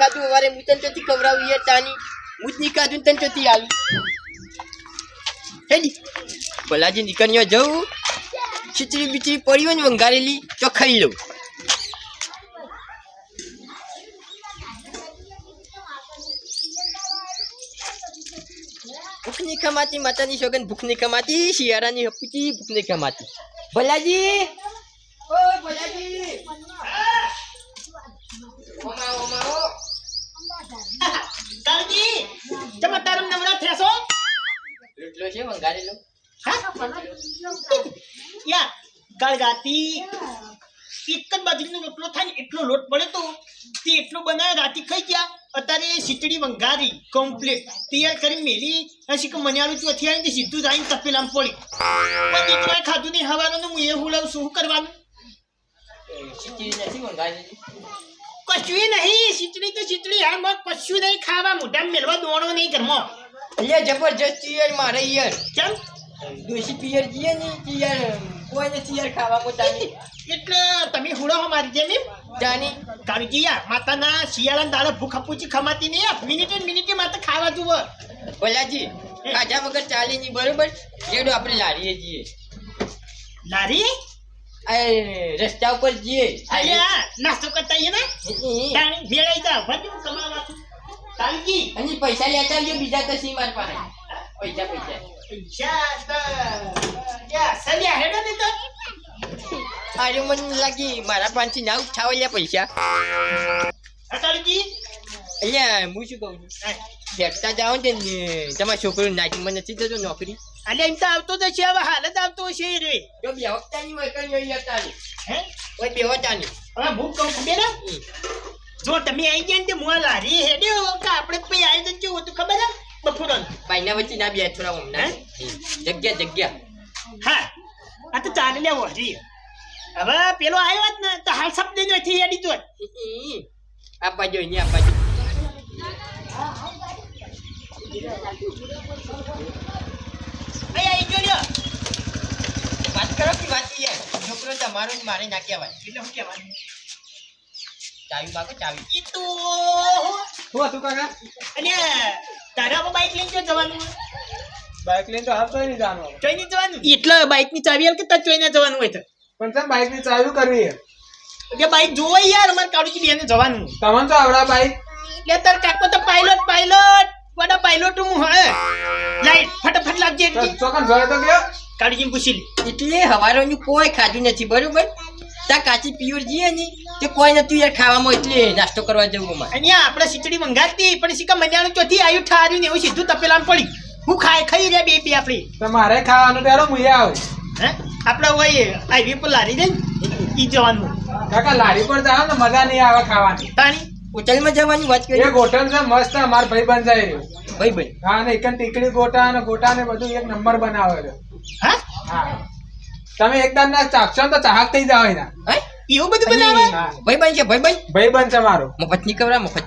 ખાધું સવારે હું તને ચોથી ખવડાવું યાર તાની. હું જ નહીં ખાધું ને તને ચોથી આવી. હેડી. ભલાજી નીકળ્યો જવું ખીચડી બીચડી પડી હોય ને વંગારેલી તો ખાઈ લઉં. ભૂખ ખમાતી માતાની સોગન ભૂખ નહીં ખમાતી શિયાળાની હપુચી ભૂખની ખમાતી ભલાજી! ઓ ભલાજી! ઓમા ઓમા ઓ કાળજી તમે તારમ નવરા છો? એટલો છે વંગારેલો યા ગળગાતી એક જ બાજરીનો રોટલો થાય ને એટલો લોટ પડે તો તે એટલો બનાવે રાતી ખાઈ ગયા. અત્યારે ખીચડી વંગારી કમ્પ્લીટ તૈયાર કરી મેલી હસી કે મન્યાળું ચોથી આવી ને સીધું જઈને તપેલામ પડી પણ દીકરાએ ખાધું નહીં હવાનું હું એ હુલાવું શું કરવાનું? ખીચડી નથી વંગારેલી કશું નહીં ખીચડી તો ખીચડી હાલમાં કશું નહીં ખાવા મોઢા મેળવા દોણો નહીં ઘરમાં. એટલે જબરજસ્ત યાર મારે યાર. કેમ? દોશી પિયર જીએ ને કે યાર કોઈ નથી યાર ખાવામાં તાની એટલે તમે હુડો હો મારી જેમ એમ? તાની કાળજી યાર માતાના શિયાળાના દાડે ભૂખ ખમાતી નહીં મિનિટે મિનિટે માતા ખાવા જુઓ. ઓલાજી કાજા વગર ચાલે નહીં બરોબર? જેડો આપણે લારીએ જઈએ લારી રસ્તા ઉપર જઈએ. નાસ્તો કરતા આઈએ ને? ભેળાઈ જા વધુ કમાવા કાળજી અને પૈસા લેતા આવજો બીજા સી માર પાસે પૈસા. પૈસા અરે મને લાગી. મારા પાંચથી ના ઉઠાવો પૈસા. અલ્યા હું શું કહું છું? ફેંકતા જાઓ ને તે તમારા છોકરો નાખી નથી થતો નોકરી અલ્યા એમ તો આવતો જ છે હવે હાલ જ આવતો એ રે જો બે વખતાની હોય કઈ હોય હે કોઈ બે વખતાની હા ભૂખ કહું ખબર જો તમે આવી ગયા ને તે મુઆ લારી હેડ્યો કે આપણે પછી આયોજન કેવું હતું ખબર હે બપોરનું બાઈના વચ્ચે ના બે થોડા હમણાં જગ્યા જગ્યા હા આ તો ચાલે લેવો રી હવે પેલો આવ્યો જ ને તો હાલ શબ્દ નથી એડી તો આ બાજુ આપવા આ બાજુ અહીં આવી ગયો લ્યો. વાત કરો કે વાત યાર છોકરો તમારો ને મારે ના કહેવાય. એટલે શું કહેવાનું? ચાવી માગો ચાવી. ઈ તો શું હતું કાકા? અને તારા હવે બાઈક લઈને જવાનું? બાઇક લઈને તો હાલ તો નહીં જવાનું. ચોઈ ચોઈને જવાનું? એટલે બાઈકની ચાવી હાલ કે તાર ચોઈને જવાનું હોય તો? પણ તમે બાઇકની ચાલુ કરવી એટલે બાઈક જોવાય યાર અમારે કાળુજી બેને જવાનું. તમને તો આવડા બાઇક એટલે તાર કાકો તો પાયલોટ પાયલોટ વડા પાયલોટ હું હે લાઈટ ફટાફટ લાગજે તો ચોકન જોડે તો ગયો કાળજી પૂછી લી એટલે હવારોનું કોઈ ખાધું નથી બરોબર ત્યાં કાચી પિયોર જઈએ ને તે કોઈ નતું યાર ખાવામાં એટલે નાસ્તો કરવા જવું અમારે અહીંયા આપણે ખીચડી મંગાતી પણ શીખા મજાનું ચોથી આયુ ઠાર્યું ને એવું સીધું તપેલામાં પડી હું ખાઈ ખાઈ રહ્યા બે બે આપણી તમારે મારે ખાવાનું ત્યારે હું આવું હે આપણે હોય હાઈવે પર લારી દે ને ઈ જવાનું કાકા લારી પર જાવ ને મજા નહીં આવે ખાવાની તાણી હોટલમાં જવાની વાત કરી? એક હોટલ છે મસ્ત અમાર ભાઈ બન જાય રહ્યો ભાઈ ભાઈ હા ને એક ટીકડી ગોટા અને ગોટા ને બધું એક નંબર બનાવે છે. હા? તમે એકદમ ના ચાખશો તો ચાહક થઈ જાવ એના? એવું બધું બનાવે? ભાઈ ભાઈ છે ભાઈ ભાઈ ભાઈ બન છે મારો. મફતની કવરા મફત.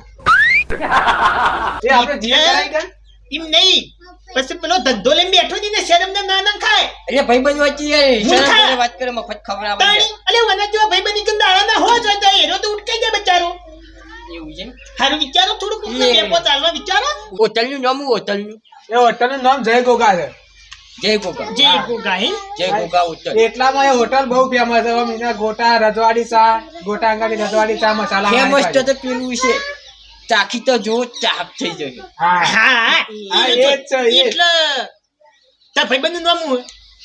એ આપણે જીએ કરાય કે? એમ નહીં. પછી પેલો ધંધો લઈને બેઠો ને શરમ ને ના ના ખાય. એટલે ભાઈ વચ્ચે યાર શરમ વાત કરે મફત ખવડાવે અલે વના જેવા ભાઈ બની કે દાડા ના હો જ જાય એનો તો ઉઠકાઈ જાય બચારો એવું છે હારું વિચારો થોડુંક લે. બેપો ચાલવા વિચારો. હોટલનું નામ હોટલનું. એ નામ જય ગોગા છે. જય ગોગા. જે ગાહી જય ગોગા હોટલ. એટલામાં એ હોટલ બહુ ફેમસ છે મીના. ગોટા રજવાડી ચા ગોટા અંગાડી રજવાડી ચા મસાલા ફેમસ તો તો પેલું છે. ચાખી તો જો ચાપ થઈ જશે. હા. હા હા, એ જ છે, એટલે તા ભાઈબંધનું નામ હું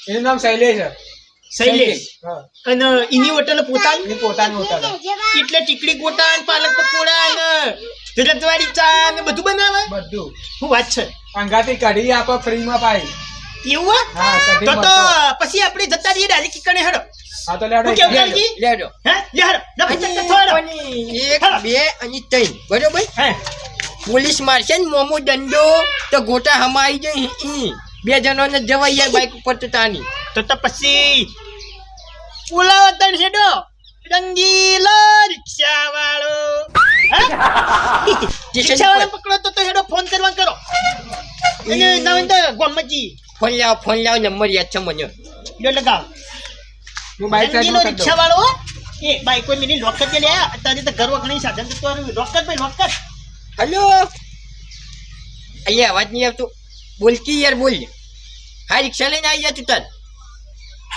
એનું નામ શૈલેશ છે. શૈલેશ હા. અને એની હોટલ પોતાની? પોતાની હોટલ. એટલે ટીકડી ગોટા પાલક પકોડા રજવાડી ચા ને બધું બનાવે? બધું. શું વાત છે? અંગાથી કઢી આપો ફ્રીમાં પાઈ એવું હા તો તો પછી આપણે જતા રહીએ ડાયરેક્ટ કણે હેડો. હા તો લેડો લેડો. હે? લે હેડો. લે પછી જતો એક બે અને ત્રણ. બરોબર? હે. પોલીસ મારશે ને મોમો દંડો તો ગોટા હમાઈ જાય ઈ. બે જણોને જવાય યાર બાઈક ઉપર તો તાની. તો તો પછી બોલાવો તણ હેડો. રંગીલો રિક્ષા વાળો રિક્ષા પકડો તો તો હેડો ફોન કરવા કરો. અને ના ગોમજી ફોન લાવ ફોન લાવ નંબર યાદ છે મને. લો લગાવ. હું બાઈક રંગીલો સાઈડ રિક્ષા વાળો એ બાઈક કોઈ મિની લોક કરી લે અત્યારે તો ઘર વખણી સાધન તો લોક કર ભાઈ લોક કર. હલો? અહીંયા અવાજ નહીં આવતો. બોલતી યાર બોલ. હા રિક્ષા લઈને આવી જા તું તન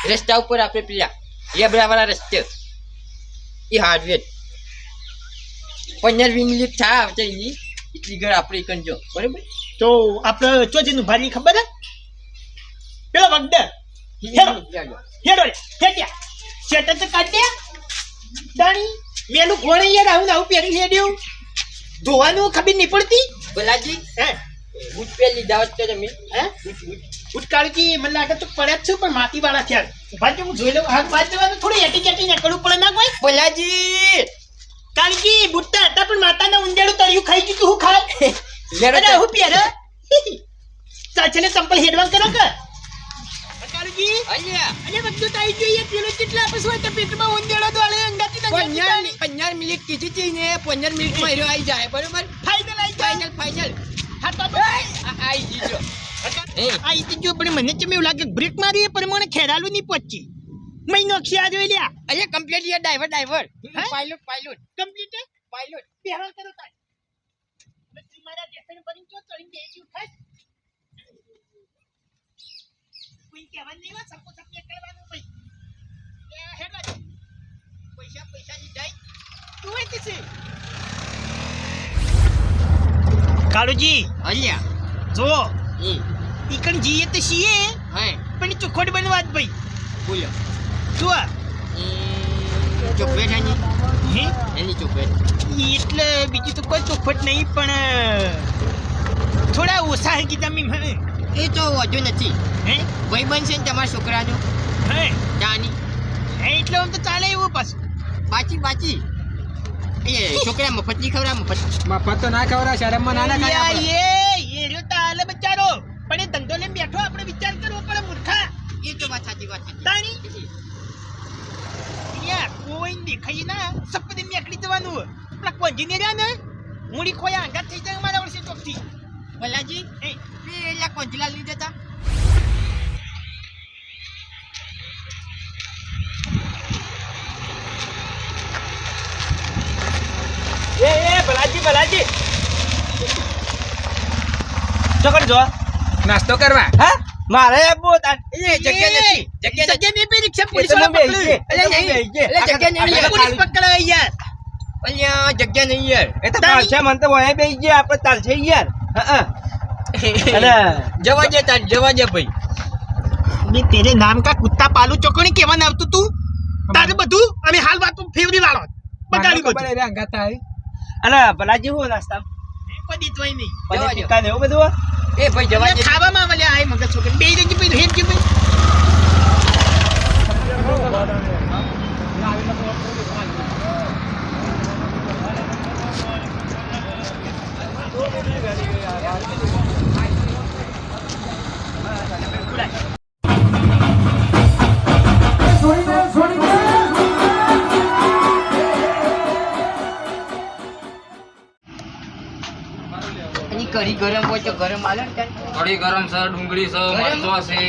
રસ્તા ઉપર આપણે પેલા લેબરાવાળા રસ્તે. એ હાર્ડવેર. પંદર વીસ મિનિટ થા આવતા એટલી ઘર આપણે કંજો બરાબર? તો આપણે ચોજીનું ભારી ખબર હે પેલો વગદર હેડો. હેડો. હેડ્યા. શેટર તો કાઢ્યા. દાણી મેલું ઘોડે યાર આવું આવું પહેરી હેડ્યું ધોવાનું ખબર નહીં પડતી. ભલાજી હે? બૂટ પહેલી દાવત તો તમે. હે? ઉટકાળજી મને લાગે તો પડ્યા જ છું પણ માટી વાળા થયા ભાઈ હું જોઈ લઉં. હાથ બાદ જવાનું થોડું એટી કેટી નીકળવું પડે ના કોઈ? ભલાજી કે બુટ્ટા હતા પણ માતાના ઉંદેડું તળિયું ખાઈ ગયું તું હું ખાય લેરો અરે તો. હું પહેરે ચાલ છે ને સંપલ હેડવા કરો કે? કાળજી અલ્યા. બધું તાઈ જોઈએ પેલો કેટલા આપસ હોય તો પેટમાં ઉંદેડો તો આલે અંગાતી પંજાર મિનિટ કીધી હતી ને પંદર મિનિટમાં હીરો આવી જાય બરોબર? ફાઈનલ આઈ જાય. ફાઇનલ ફાઇનલ હા તો આવી જીજો એ. આ પણ મને ચમ એવું લાગે બ્રેક મારી એ પ્રમાણે ખેરાલું નહીં પહોંચી. મહિનો ખ્યા જોઈ લ્યા. અલ્યા complete year driver driver pilot pilot complete pilot બેહાલ કરો તાય બત્રી મારા દેસણ બની તો ચડીને બેસી ઉઠાય. કોઈ કહેવા નહીં વાત સપો સપ કરવાનું ભાઈ એ હેડવા દે. પૈસા પૈસા લીધા તું હોય કિસે કાળુજી અલ્યા. જો. એ ઈકણ જીએ તો છીએ. હે. પણ ચોખોટ બનવા જ ભાઈ. બોલો જો એ ચોકલેટ એની. હે? એની ચોકલેટ. એટલે બીજું તો કોઈ ચોખવટ નહીં પણ થોડા ઓછા હે કીધા મી મને. એ તો વધુ નથી. હે? ભાઈ બનશે ને તમારા છોકરાનું. હે? જાની હે એટલે આમ તો ચાલે એવું પાછું. બાચી બાચી. એ છોકરા મફતની ખવરા મફત. મફત તો ના ખવરા શરમમાં ના ના ખાય એ એ રહ્યો તાલે બચારો. પણ એ ધંધો લઈને બેઠો આપણે વિચાર કરવો પડે મૂર્ખા. એ તો વાત સાચી વાત. તાણી. યા કોઈ દેખાય ના સપને મેકડી જવાનું પેલા કોંજીને રહ્યા ને મૂડી ખોયા આંગા થઈ જાય મારા વર્ષે ચોકથી ભલાજી એ પેલા કોંજલાલની જતા એ એ ભલાજી ભલાજી ચોકડ જો નાસ્તો કરવા હા મારે એ જગ્યા નથી. જગ્યા નથી નહીં પે રિક્ષા પોલીસવાળા પકડે. અલે જગ્યા નહીં યાર. પોલીસ પકડે યાર. અલ્યા જગ્યા નહીં યાર. એ તો ચાલશે મને તો વહે બેસી ગયા આપણે ચાલશે યાર. હા અને જવા દે તાર જવા દે ભાઈ. તેને તેરે નામ કા કુત્તા પાલુ ચોકણી કેવા આવતું તું? તારે બધું? અને હાલ વાત ફેવરી વાળો. બગાડી બધું. અરે ભલાજી હું નાસ્તા? પડી તોય નહીં. પડી. ટિક્કા ને એવું બધું? એ ભાઈ જવા ખાવામાં મળ્યા આય મગજ છોકરી. બે જગ્યા ભાઈ હેઠ કે ભાઈ ગરમ હોય તો ગરમ આલે ને. કઢી ગરમ છે ડુંગળી છે? મરચો છે